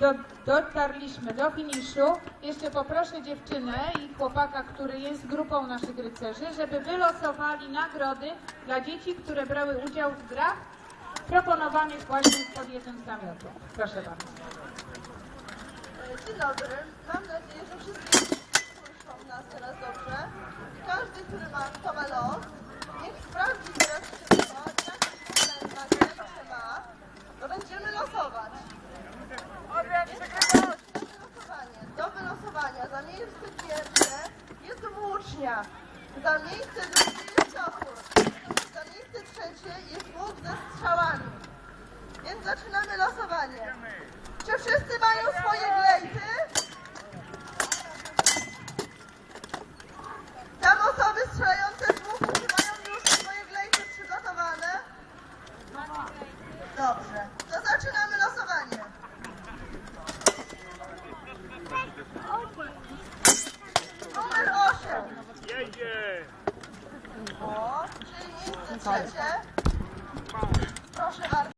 do, dotarliśmy do finiszu. Jeszcze poproszę dziewczynę i chłopaka, który jest grupą naszych rycerzy, żeby wylosowali nagrody dla dzieci, które brały udział w grach proponowanych właśnie pod jednym z namiotów. Proszę bardzo. Dzień dobry. Mam nadzieję, że wszyscy słyszą nas teraz dobrze. Każdy, który ma, kto ma niech sprawdzi teraz szybko, jaki numer na ręce ma, to będziemy losować. Więc do wylosowania, do miejsce pierwsze jest włócznia, za miejsce drugie jest topór, za miejsce trzecie jest łuk ze strzałami. Więc zaczynamy losowanie. Czy wszyscy mają swoje glejty? Tam osoby strzelające z łuku, czy mają już swoje glejty przygotowane? Dobrze, to zaczynamy losowanie. O, czyli miejsce trzecie. Proszę bardzo.